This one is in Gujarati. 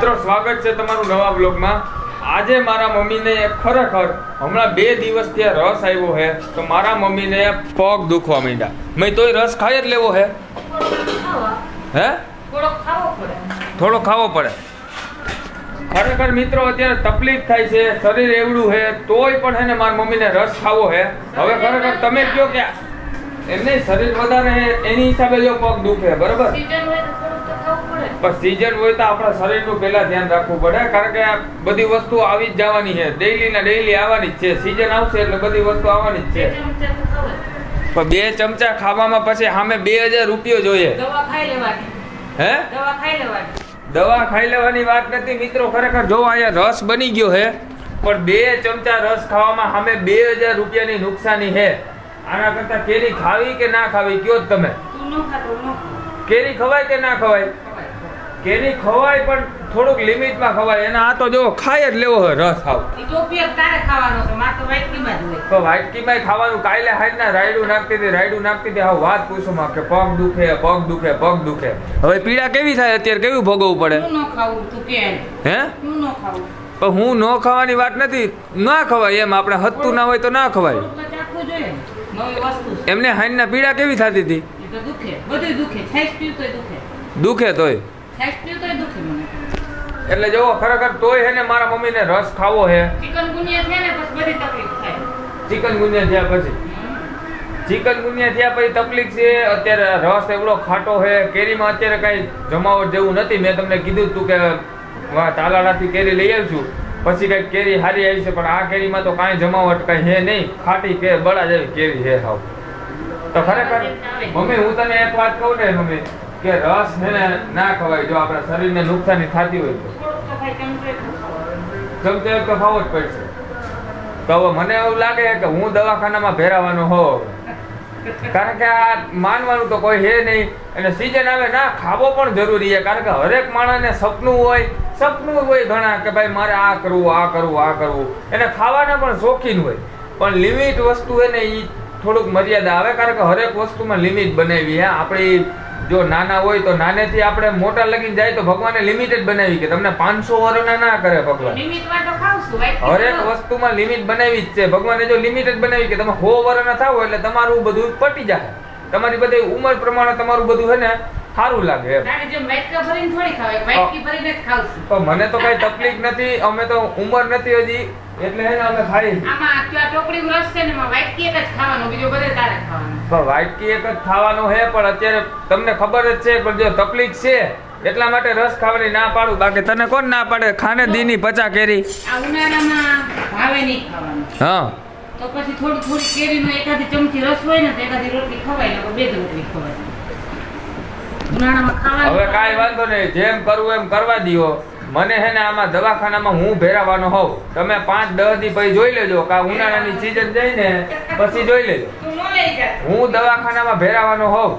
મિત્રો, સ્વાગત છે તમારું નવા બ્લોગમાં આજે મારા મમ્મીને ખરેખર હમણાં બે દિવસથી ત્યાં રસ આવ્યો છે તો મારા મમ્મીને પગ દુખવા માંડ્યા. મેં તોય રસ ખાઈ જ લેવો હે. હે? થોડો ખાવો પડે. ખરેખર મિત્રો, અત્યારે તકલીફ થાય છે, શરીર એવડું છે તોય પણ છે ને મારા મમ્મીને રસ ખાવો છે હવે ખરેખર તમે કયો કે એમ નહીં શરીર વધારે એની હિસાબે જો પગ દુખે, બરાબર? પણ સિઝન હોય તો આપણા શરીરનું પહેલા ધ્યાન રાખવું પડે કારણ કે આ બધી વસ્તુ આવી જ જવાની છે. ડેઈલી ને ડેઈલી આવવાની જ છે. સિઝન આવશે એટલે બધી વસ્તુ આવવાની જ છે. તો પણ બે ચમચા ખાવામાં પછી સામે બે હજાર રૂપિયો જોઈએ. દવા ખાઈ લેવાની. હે? દવા ખાઈ લેવાની. દવા ખાઈ લેવાની વાત નથી. મિત્રો ખરેખર જો અહીંયા રસ બની ગયો છે પણ બે ચમચા રસ ખાવામાં સામે બે હજાર રૂપિયાની નુકસાની છે. આના કરતા કેરી ખાવી કે ના ખાવી કયો જ તમે. કેરી ખવાય કે ના ખવાય. કેરી ખવાય પણ થોડુંક લિમિટમાં ખવાય. એના આ તો જો ખાય જ લેવો હોય રસ ખાવ તો વાટકીમાં ખાવાનું. કાલે હાજના રાયડું નાખતી હતી રાયડું નાખતી હતી. હા વાત પૂછું માં કે પગ દુખે પગ દુખે પગ દુખે. હવે પીડા કેવી થાય અત્યારે? કેવું ભોગવવું પડે? હું પણ હું ન ખાવાની વાત નથી. ના ખવાય એમ. આપણે હત્તું ના હોય તો ના ખવાય. એમને હાજના પીડા કેવી થતી હતી? દુખે તોય. એટલે જો ખરેખર તોય હે ને મારા મમ્મીને રસ ખાવો હે. ચિકન ગુનિયા થાય ને પછી બધી તકલીફ થાય. ચિકન ગુનિયા થયા પછી. ચિકન ગુનિયા થયા પછી તકલીફ છે અત્યારે રસ એવડો ખાટો હે. કેરીમાં અત્યારે કઈ જમાવટ જેવું નથી. મેં તમને કીધું તું કે વાહ તાલાળાથી કેરી લઈ આવશું. પછી કઈ કેરી હારી આવી છે પણ આ કેરીમાં તો કાંઈ જમાવટ કઈ હે નહીં. ખાટી કે બળા જેવી કેરી હે હાવ. તો ખરેખર મમ્મી હું તને એક વાત કહું ને મમ્મી. કે રસ છે ને ના ખવાય, જો આપણા શરીરને નુકસાની થતી હોય તો. થોડુંક તો ભાઈ temperate ખાવાનું. ચમચો એક તો ખાવો જ પડશે. તો મને એવું લાગે કે હું દવાખાનામાં ભેરાવાનો હોઉં. કારણ કે આ માનવાનું તો કોઈ હે નહીં. અને સિઝન આવે ના ખાવો પણ જરૂરી છે. કારણ કે હરેક માણસને સપનું હોય સપનું હોય ઘણા કે ભાઈ મારે આ કરવું આ કરવું આ કરવું. એને ખાવાના પણ શોખીન હોય. પણ લિમિટ વસ્તુ એને એ થોડુંક મર્યાદા આવે. કારણ કે હરેક વસ્તુમાં લિમિટ બનાવી હે. આપણી જો નાના હોય તો નાનેથી આપણે મોટા લગીને જાય તો ભગવાને લિમિટેડ બનાવી કે તમને પાંચસો વર્ષના ના કરે ભગવાન. હરેક. વસ્તુમાં લિમિટ બનાવી જ છે. ભગવાને જો લિમિટેડ બનાવી કે તમે સો વર્ષના થાવ એટલે તમારું બધું પટી જાય. તમારી બધી ઉંમર પ્રમાણે તમારું બધું છે ને સારું લાગે એમ. છું મને તો કઈ તકલીફ નથી અમે તો ઉંમર નથી હજી એટલે હે ને અમે ખાઈ છે વાટકી એક જ ખાવાનો બીજો બધે તારે ખાવાનો. પણ વાટકી એક જ ખાવાનું હે પણ અત્યારે તમને ખબર જ છે પણ જો તકલીફ છે એટલા માટે રસ ખાવાની ના પાડું. બાકી તને કોણ ના પાડે? ખાને દીની પચા કેરી. આ ઉનાળામાં ભાવે નહીં ખાવાનું. હા. તો પછી થોડી થોડી કેરીનો એકાદી ચમચી રસ હોય ને તો એકાદી રોટલી ખવાય ને બે રોટલી ખવાય. હવે કાંઈ વાંધો નહીં. જેમ કરવું એમ કરવા દો મને હે ને આમાં દવાખાનામાં હું ભેરાવાનો હોઉં. તમે પાંચ દસ દી પછી જોઈ લેજો કે ઉનાળાની સીઝન જઈને પછી જોઈ લેજો. ન હું દવાખાનામાં ભેરાવાનો હોઉં.